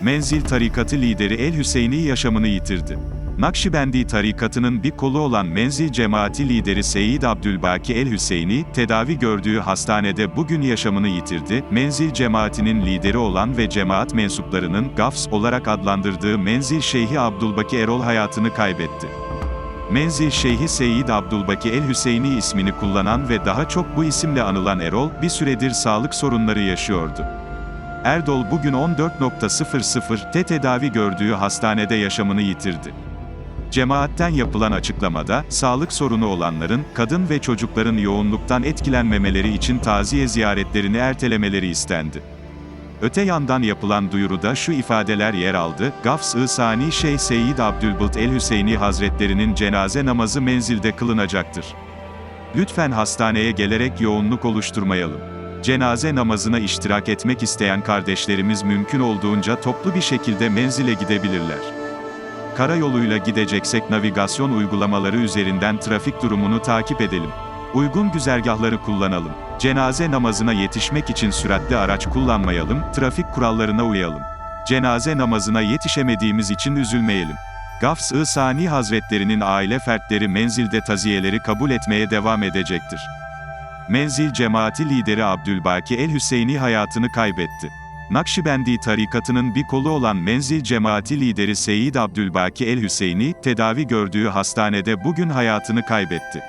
Menzil tarikatı lideri El Hüseyini yaşamını yitirdi. Nakşibendi tarikatının bir kolu olan Menzil cemaati lideri Seyyid Abdülbaki El Hüseyini, tedavi gördüğü hastanede bugün yaşamını yitirdi. Menzil cemaatinin lideri olan ve cemaat mensuplarının Gafs olarak adlandırdığı Menzil Şeyhi Abdülbaki Erol hayatını kaybetti. Menzil Şeyhi Seyyid Abdülbaki El Hüseyini ismini kullanan ve daha çok bu isimle anılan Erol, bir süredir sağlık sorunları yaşıyordu. Erdol bugün 14.00'te tedavi gördüğü hastanede yaşamını yitirdi. Cemaatten yapılan açıklamada, sağlık sorunu olanların, kadın ve çocukların yoğunluktan etkilenmemeleri için taziye ziyaretlerini ertelemeleri istendi. Öte yandan yapılan duyuruda şu ifadeler yer aldı, Gafs-ı Sani Şeyh Seyyid Abdülbılt El-Hüseyni Hazretlerinin cenaze namazı menzilde kılınacaktır. Lütfen hastaneye gelerek yoğunluk oluşturmayalım. Cenaze namazına iştirak etmek isteyen kardeşlerimiz mümkün olduğunca toplu bir şekilde menzile gidebilirler. Karayoluyla gideceksek navigasyon uygulamaları üzerinden trafik durumunu takip edelim. Uygun güzergahları kullanalım. Cenaze namazına yetişmek için süratli araç kullanmayalım, trafik kurallarına uyalım. Cenaze namazına yetişemediğimiz için üzülmeyelim. Gafs-ı Sani Hazretlerinin aile fertleri menzilde taziyeleri kabul etmeye devam edecektir. Menzil cemaati lideri Abdülbaki El-Hüseyni hayatını kaybetti. Nakşibendi tarikatının bir kolu olan Menzil cemaati lideri Seyyid Abdülbaki El-Hüseyni, tedavi gördüğü hastanede bugün hayatını kaybetti.